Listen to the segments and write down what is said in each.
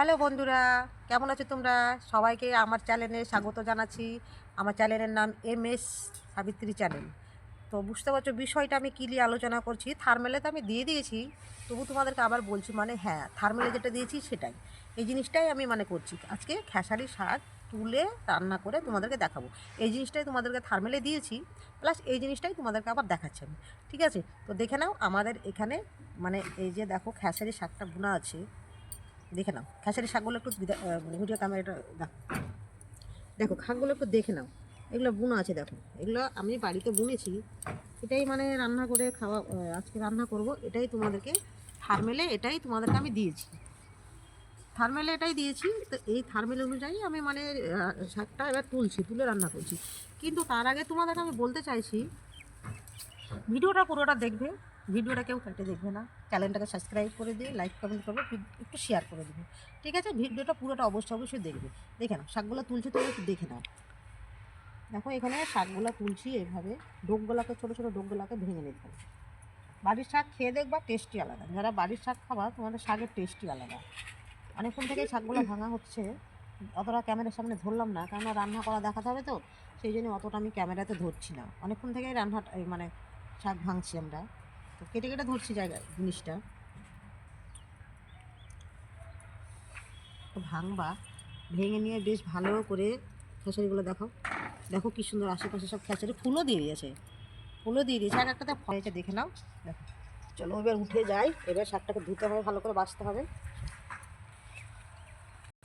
Hello বন্ধুরা, কেমন আছো তোমরা? সবাইকে আমার চ্যানেলে স্বাগত জানাচ্ছি। আমার চ্যানেলের নাম এম এস সাবিত্রী চ্যানেল। তো বুঝতে পারছ, বিষয়টা আমি কী নিয়ে আলোচনা করছি? থার্মেলে তো আমি দিয়ে দিয়েছি, তবু তোমাদেরকে আবার বলছি মানে হ্যাঁ থার্মেলে যেটা দিয়েছি সেটাই। এই জিনিসটাই আমি মানে করছি। আজকে খেসারি শাক তুলে রান্না করে তোমাদেরকে দেখাবো। এই জিনিসটাই তোমাদেরকে থার্মেলে দিয়েছি, প্লাস এই জিনিসটাই তোমাদেরকে আবার দেখাচ্ছি আমি। ঠিক আছে? তো দেখে নাও, আমাদের এখানে মানে এই যে দেখো খেসারি শাকটা বোনা আছে। দেখে নাও। খেসারি শাকগুলো একটু ভিডিও ক্যামেরাটা দেখো দেখো শাকগুলো একটু দেখে নাও। এগুলো বুনো আছে, দেখো। এগুলো আমি বাড়িতে বুনেছি। এটাই মানে রান্না করে খাওয়া আজকে রান্না করব। এটাই তোমাদেরকে থার্মেলে, এটাই তোমাদেরকে আমি দিয়েছি। থার্মেলে এটাই দিয়েছি। তো এই থার্মেল অনুযায়ী আমি মানে শাকটা এবার তুলছি, তুলে রান্না করছি। কিন্তু তার আগে তোমাদেরকে আমি বলতে চাইছি, ভিডিওটা পুরোটা দেখবে। ভিডিওটা কেউ কেটে দেখবে না। চ্যানেলটাকে সাবস্ক্রাইব করে দিয়ে লাইক কমেন্ট করবে একটু- শেয়ার করে দেবে। ঠিক আছে? ভিডিওটা পুরোটা অবশ্যই অবশ্যই দেখবে। দেখে নাও, শাকগুলো তুলছি তো একটু দেখে নাও। দেখো, এখানে শাকগুলো তুলছি এইভাবে ডোকগুলোকে, ছোটো ছোটো ডোকগুলোকে ভেঙে নিতে হবে। বাড়ির শাক খেয়ে দেখবা টেস্টি আলাদা। যারা বাড়ির শাক খাবা, তোমাদের শাকের টেস্টি আলাদা। অনেকক্ষণ থেকে শাকগুলো ভাঙা হচ্ছে। অতটা ক্যামেরার সামনে ধরলাম না, কেননা রান্না করা দেখাতে হবে তো। সেই জন্য অতটা আমি ক্যামেরাতে ধরছি না। অনেকক্ষণ থেকেই রান্না মানে শাক ভাঙছি আমরা। তো কেটে কেটে ধরছি জায়গা জিনিসটা। ভাঙবা, ভেঙে নিয়ে বেশ ভালো করে খেসারিগুলো দেখো। দেখো কি সুন্দর আশেপাশে সব খেসারি, ফুলও দিয়ে দিয়েছে। ফুলও দিয়ে দিয়েছে। আর একটাতে ফলেছে দেখে নাও। দেখো। চলো এবার উঠে যাই। এবার শাকটাকে ধুতে হবে, ভালো করে বাঁচতে হবে।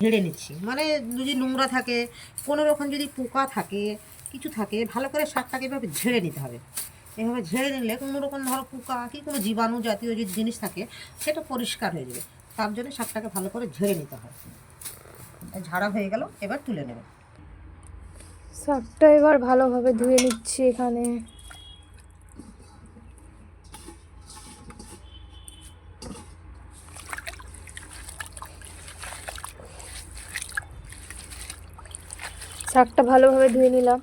ঝেড়ে নিচ্ছি। মানে যদি নোংরা থাকে, কোনো রকম যদি পোকা থাকে, কিছু থাকে, ভালো করে শাকটাকে এভাবে ঝেড়ে নিতে হবে। এভাবে ঝেড়ে নিলে কোনো রকম ধরো পোকা কি কোনো জীবাণু জাতীয় যদি জিনিস থাকে, সেটা পরিষ্কার হয়ে যাবে। তার জন্য শাকটাকে ভালো করে ঝেড়ে নিতে হয়। ঝাড়া হয়ে গেল, এবার তুলে নেবে। শাকটা এবার ভালোভাবে ধুয়ে নিচ্ছি এখানে। শাকটা ভালোভাবে ধুয়ে নিলাম।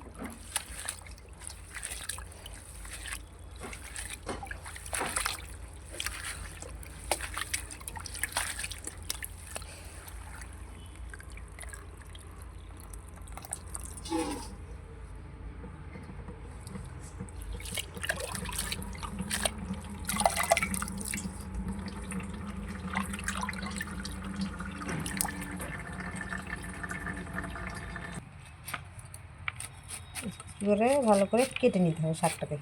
করে ভালো করে কেটে নিতে হবে শাকটাকে।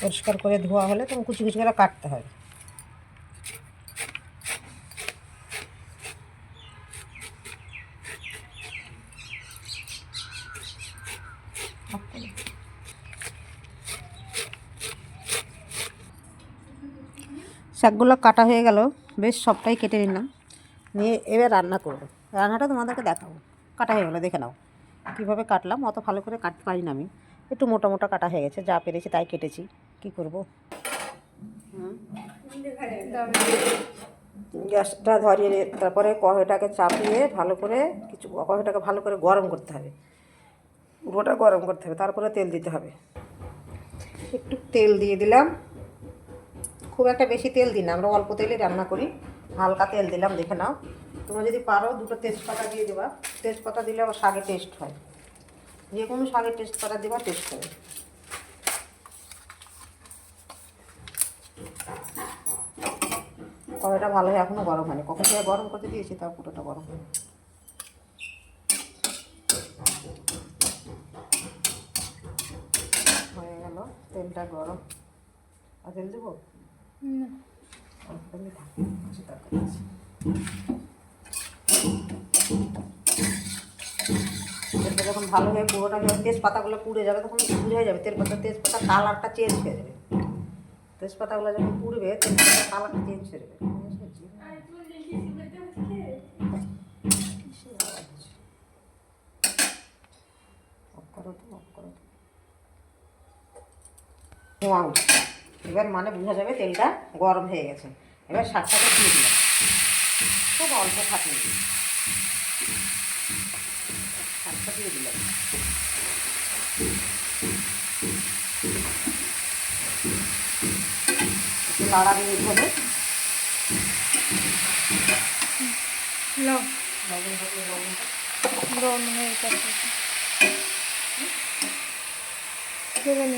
পরিষ্কার করে ধোয়া হলে তখন কুচি কুচি করে কাটতে হবে শাকগুলো কাটা হয়ে গেল, বেশ সবটাই কেটে নিলাম। নিয়ে এবার রান্না করব। রান্নাটা তোমাদেরকে দেখাবো। কাটা হয়ে গেলো, দেখে নাও। কীভাবে কাটলাম, অত ভালো করে কাটতে পারি না আমি। একটু মোটা মোটা কাটা হয়ে গেছে, যা পেরেছি তাই কেটেছি। কি করব? গ্যাসটা ধরিয়ে তারপরে কড়াইটাকে চাপিয়ে ভালো করে কিছু, কড়াইটাকে ভালো করে গরম করতে হবে। পুরোটা গরম করতে হবে, তারপরে তেল দিতে হবে। একটু তেল দিয়ে দিলাম। খুব একটা বেশি তেল দিই না, আমরা অল্প তেলে রান্না করি। হালকা তেল দিলাম, দেখে নাও। তোমরা যদি পারো দুটো তেজপাতা দিয়ে দেবা। তেজপাতা দিলে আবার শাকের টেস্ট হয়। যে কোনো শাকের তেজপাতা দেবা টেস্ট হবে। কড়াইটা ভালো হয় এখনও গরম হয়নি। কখন থেকে গরম করতে দিয়েছি তাও পুরোটা গরম। হয়নি হয়ে গেল তেলটা গরম। আর তেল দেবো? অল্পখানি থাক, কিছু দরকার আছে। তেলটা যখন ভালো হয়ে পুরোটা যখন তেজপাতাগুলো পুড়ে যাবে, তখন বুঝে যাবে। তেজপাতা তেজপাতা কালারটা চেঞ্জ হয়ে যাবে। তেজপাতাগুলো যখন পুড়বে তেজপাতা কালারটা চেঞ্জ হয়ে যাবে। এবার মানে বোঝা যাবে তেলটা গরম হয়ে গেছে। এবার শাকটাকে দিয়ে দিলাম। খুব অল্প থাকে শাকটা দিয়ে দিলাম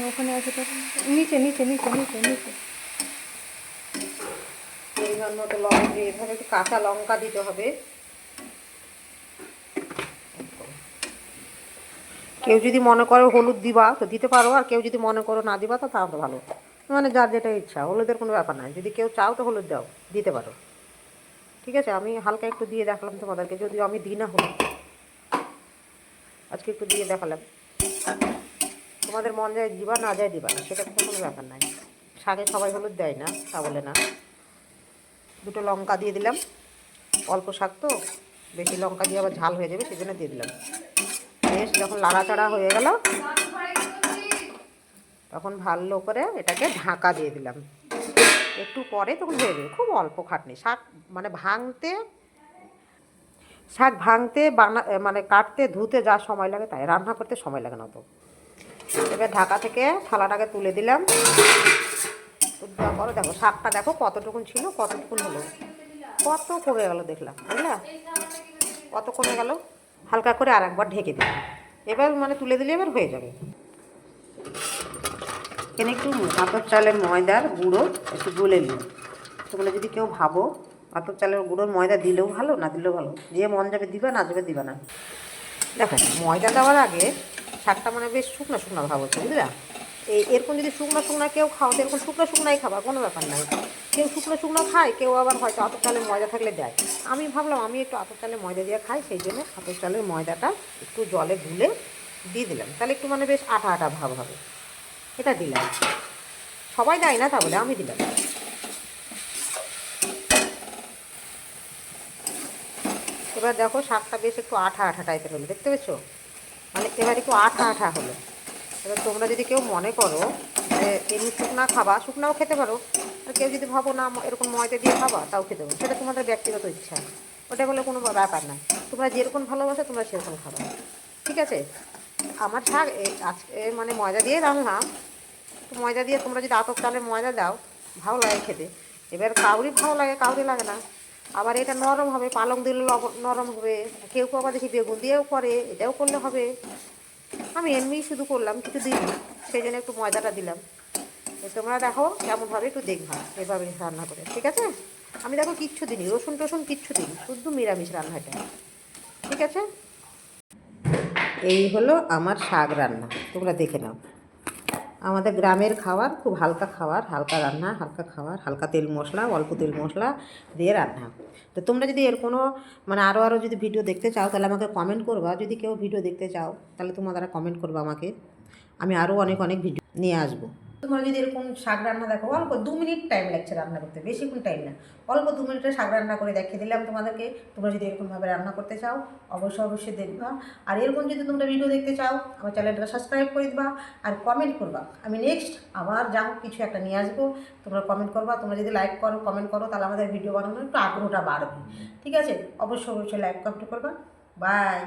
ওখানে আছে নিচে নিচে নিচে নিচে নিচে পরিমাণ মতো লবণ এভাবে একটু কাঁচা লঙ্কা দিতে হবে। কেউ যদি মনে করো হলুদ দিবা, তো দিতে পারো। আর কেউ যদি মনে করো না দিবা, তো তাও তো ভালো। মানে যার যেটা ইচ্ছা, হলুদের কোনো ব্যাপার নাই। যদি কেউ চাও তো হলুদ দাও, দিতে পারো। ঠিক আছে? আমি হালকা একটু দিয়ে দেখালাম তোমাদেরকে, যদিও আমি দিই না হলুদ। আজকে একটু দিয়ে দেখালাম। তোমাদের মন যায় দিবা, না যায় দিবা সেটা কোনো ব্যাপার নাই। শাকে সবাই হলুদ দেয় না, তা বলে না। দুটো লঙ্কা দিয়ে দিলাম। অল্প শাক তো, বেশি লঙ্কা দিয়ে আবার ঝাল হয়ে যাবে সেই জন্য দিয়ে দিলাম। বেশ যখন লাড়াচাড়া হয়ে গেল, তখন ভালো করে এটাকে ঢাকা দিয়ে দিলাম। একটু পরে তখন হয়ে যাবে, খুব অল্প খাটনি। শাক মানে ভাঙতে, শাক ভাঙতে, বানা মানে কাটতে, ধুতে যা সময় লাগে তাই, রান্না করতে সময় লাগে না তো এবার ঢাকা থেকে থালাটাকে তুলে দিলাম। পরে দেখো, শাকটা দেখো কতটুকুন ছিল, কতটুকুন হলো? কত কমে গেল দেখলাম, বুঝলা? কত কমে গেল? হালকা করে আর একবার ঢেকে দিলাম। এবার মানে তুলে দিলে এবার হয়ে যাবে। এখানে একটু আতর চালের ময়দার গুঁড়ো একটু গুলে নিই। তোমরা যদি কেউ ভাবো আতর চালের গুঁড়োর ময়দা দিলেও ভালো, না দিলেও ভালো, যে মন যাবে দিবা, না যাবে দিবা না। দেখো, ময়দা দেওয়ার আগে শাকটা মানে বেশ শুকনো শুকনো ভাব বুঝলা? এই এরকম যদি শুকনো শুকনো কেউ খাও, তো এরকম শুকনো শুকনাই খাবা, কোনো ব্যাপার নাই। কেউ শুকনো শুকনো খায়, কেউ আবার হয়তো আতর চালের ময়দা থাকলে দেয়। আমি ভাবলাম, আমি একটু আতর চালের ময়দা দিয়ে খাই, সেই জন্য আতর চালের ময়দাটা একটু জলে গুলে দিয়ে দিলাম। তাহলে একটু মানে বেশ আটা আটা ভাব হবে। এটা দিলাম। সবাই দেয় না তা বলে আমি দিলাম। এবার দেখো শাকটা বেশ একটু আঠা আঠা টাইপের হলো, দেখতে পেয়েছ? মানে এবার একটু আঠা আঠা হলো। এবার তোমরা যদি কেউ মনে করো এমনি শুকনা খাবা, শুকনাও খেতে পারো। আর কেউ যদি ভাবো না এরকম ময়দা দিয়ে খাবা, তাও খেতে পারো। সেটা তোমাদের ব্যক্তিগত ইচ্ছা। ওটা বলে কোনো ব্যাপার না তোমরা যেরকম ভালোবাসো, তোমরা সেরকম খাবা। ঠিক আছে? আমার শাক আজকে মানে ময়দা দিয়ে রান্না। তো ময়দা দিয়ে তোমরা যদি আতপ চালের ময়দা দাও, ভালো লাগে খেতে। এবার কাউরি ভালো লাগে, কাউরি লাগে না। আবার এটা নরম হবে, পালং দিলে নরম হবে। কেউ আবার দেখি বেগুন দিয়েও করে, এটাও করলে হবে। আমি এমনিই শুধু করলাম, কিছু দিই সেই জন্য একটু ময়দাটা দিলাম। তোমরা দেখো কেমনভাবে একটু দেখবা এভাবে রান্না করে, ঠিক আছে? আমি দেখো কিচ্ছু দিইনি, রসুন টসুন কিচ্ছু দিইনি, শুধু নিরামিষ রান্নাটা, ঠিক আছে? এই হলো আমার শাক রান্না, তোমরা দেখে নাও। আমাদের গ্রামের খাবার খুব হালকা খাবার, হালকা রান্না, হালকা খাবার, হালকা তেল মশলা, অল্প তেল মশলা দিয়ে রান্না। তো তোমরা যদি এর কোনো মানে আরও আরও যদি ভিডিও দেখতে চাও, তাহলে আমাকে কমেন্ট করবা। যদি কেউ ভিডিও দেখতে চাও, তাহলে তোমাদের কমেন্ট করবা আমাকে। আমি আরও অনেক অনেক ভিডিও নিয়ে আসব। তোমরা যদি এরকম শাক রান্না দেখো, অল্প দু মিনিট টাইম লাগছে রান্না করতে বেশিক্ষণ টাইম না। অল্প দু মিনিটে শাক রান্না করে দেখিয়ে দিলাম তোমাদেরকে। তোমরা যদি এরকমভাবে রান্না করতে চাও, অবশ্যই অবশ্যই দেখবা। আর এরকম যদি তোমরা ভিডিও দেখতে চাও, আমার চ্যানেলটা সাবস্ক্রাইব করে দিবা আর কমেন্ট করবা। আমি নেক্সট আবার যা কিছু একটা নিয়ে আসব। তোমরা কমেন্ট করবা, তোমরা যদি লাইক করো কমেন্ট করো, তাহলে আমাদের ভিডিও বানানোর একটু আগ্রহটা বাড়বে। ঠিক আছে? অবশ্যই অবশ্যই লাইক কমেন্ট করবা। বাই